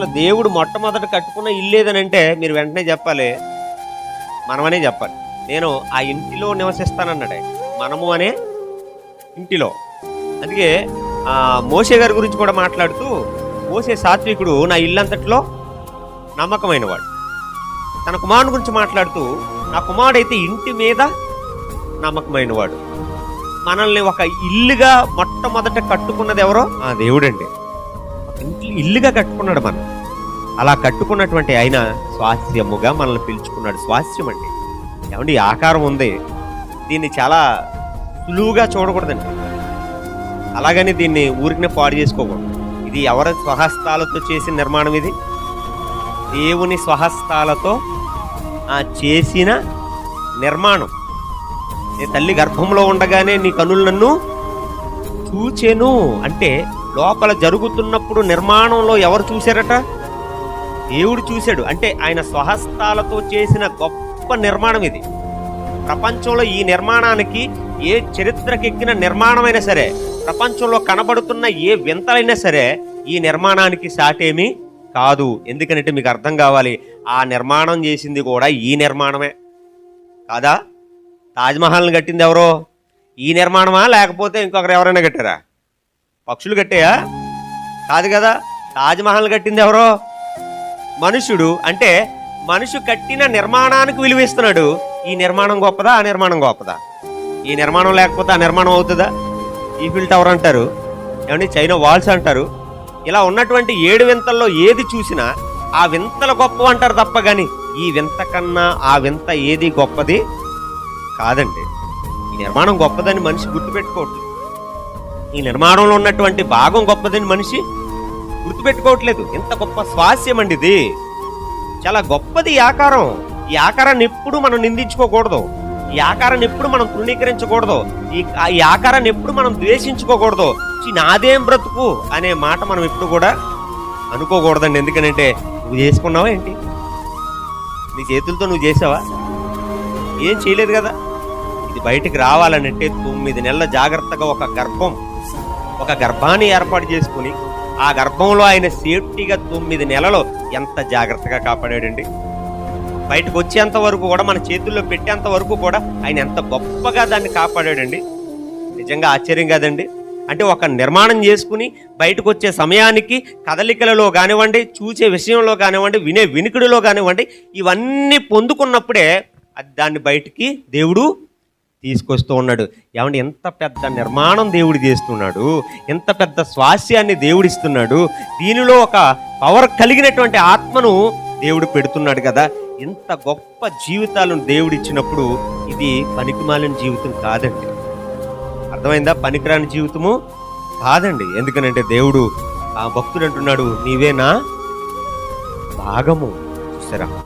అసలు దేవుడు మొట్టమొదట కట్టుకున్న ఇల్లు అంటే మీరు వెంటనే చెప్పాలి. మనమనే చెప్పాలి. నేను ఆ ఇంటిలో నివసిస్తానన్నాడే మనము అనే ఇంటిలో. అందుకే ఆ మోసే గారి గురించి కూడా మాట్లాడుతూ మోసే సాత్వికుడు నా ఇల్లంతట్లో నమ్మకమైన వాడు తన కుమారుని గురించి మాట్లాడుతూ నా కుమారుడైతే ఇంటి మీద నమ్మకమైన వాడు మనల్ని ఒక ఇల్లుగా మొట్టమొదట కట్టుకున్నది ఎవరో? ఆ దేవుడండి. ఇంట్లో ఇల్లుగా కట్టుకున్నాడు మనం. అలా కట్టుకున్నటువంటి ఆయన స్వాస్థ్యముగా మనల్ని పిలుచుకున్నాడు. స్వాస్థ్యం అండి. ఏమండి ఈ ఆకారం ఉంది. దీన్ని చాలా సులువుగా చూడకూడదండి. అలాగని దీన్ని ఊరికినే పాడు చేసుకోకూడదు. ఇది ఎవరి స్వహస్తాలతో చేసిన నిర్మాణం ఇది? దేవుని స్వహస్తాలతో ఆ చేసిన నిర్మాణం. నీ తల్లి గర్భంలో ఉండగానే నీ కనులు నన్ను చూచెను అంటే లోపల జరుగుతున్నప్పుడు నిర్మాణంలో ఎవరు చూశారట? దేవుడు చూశాడు. అంటే ఆయన స్వహస్తాలతో చేసిన గొప్ప నిర్మాణం ఇది. ప్రపంచంలో ఈ నిర్మాణానికి ఏ చరిత్రకెక్కిన నిర్మాణమైనా సరే ప్రపంచంలో కనబడుతున్న ఏ వింతలైనా సరే ఈ నిర్మాణానికి సాటేమీ కాదు. ఎందుకంటే మీకు అర్థం కావాలి ఆ నిర్మాణం చేసింది కూడా ఈ నిర్మాణమే. కాదా? తాజ్మహల్ని కట్టింది ఎవరో? ఈ నిర్మాణమా? లేకపోతే ఇంకొకరు ఎవరైనా కట్టారా? పక్షులు కట్టాయా? కాదు కదా తాజ్మహల్ కట్టింది ఎవరో? మనుషుడు అంటే మనుషు కట్టిన నిర్మాణానికి విలువిస్తున్నాడు. ఈ నిర్మాణం గొప్పదా ఆ నిర్మాణం గొప్పదా? ఈ నిర్మాణం లేకపోతే ఆ నిర్మాణం అవుతుందా? ఈఫిల్ టవర్ అంటారు ఏమండి చైనా వాల్స్ అంటారు. ఇలా ఉన్నటువంటి ఏడు వింతల్లో ఏది చూసినా ఆ వింతల గొప్ప అంటారు తప్ప కానీ ఈ వింత కన్నా ఆ వింత ఏది గొప్పది? కాదండి. ఈ నిర్మాణం గొప్పదని మనిషి గుర్తుపెట్టుకోవట్లేదు. ఈ నిర్మాణంలో ఉన్నటువంటి భాగం గొప్పదని మనిషి గుర్తుపెట్టుకోవట్లేదు. ఇంత గొప్ప స్వాస్యం అండి ఇది. చాలా గొప్పది ఈ ఆకారం. ఈ ఆకారాన్ని ఎప్పుడు మనం నిందించుకోకూడదు. ఈ ఆకారాన్ని ఎప్పుడు మనం తృణీకరించకూడదు. ఈ ఈ ఆకారాన్ని ఎప్పుడు మనం ద్వేషించుకోకూడదు. నాదేం బ్రతుకు అనే మాట మనం ఎప్పుడు కూడా అనుకోకూడదండి. ఎందుకనంటే నువ్వు చేసుకున్నావా ఏంటి? నీ చేతులతో నువ్వు చేసావా? ఏం చేయలేదు కదా? ఇది బయటికి రావాలనంటే తొమ్మిది నెలల జాగ్రత్తగా ఒక గర్భం ఒక గర్భాన్ని ఏర్పాటు చేసుకుని ఆ గర్భంలో ఆయన సేఫ్టీగా తొమ్మిది నెలలు ఎంత జాగ్రత్తగా కాపాడాడండి? బయటకు వచ్చేంత వరకు కూడా మన చేతుల్లో పెట్టేంత వరకు కూడా ఆయన ఎంత గొప్పగా దాన్ని కాపాడాడండి? నిజంగా ఆశ్చర్యం కాదండి? అంటే ఒక నిర్మాణం చేసుకుని బయటకు వచ్చే సమయానికి కదలికలలో కానివ్వండి చూసే విషయంలో కానివ్వండి వినే వినికిడిలో కానివ్వండి ఇవన్నీ పొందుకున్నప్పుడే అది దాన్ని బయటికి దేవుడు తీసుకొస్తూ ఉన్నాడు. ఏమంటే ఎంత పెద్ద నిర్మాణం దేవుడు చేస్తున్నాడు ఎంత పెద్ద స్వాస్యాన్ని దేవుడిస్తున్నాడు దీనిలో ఒక పవర్ కలిగినటువంటి ఆత్మను దేవుడు పెడుతున్నాడు కదా. ఇంత గొప్ప జీవితాలను దేవుడు ఇచ్చినప్పుడు ఇది పనికిమాలిన జీవితం కాదండి. అర్థమైందా? పనికిరాని జీవితము కాదండి. ఎందుకనంటే దేవుడు ఆ భక్తుడు అంటున్నాడు నీవే నా భాగము. చూసారా?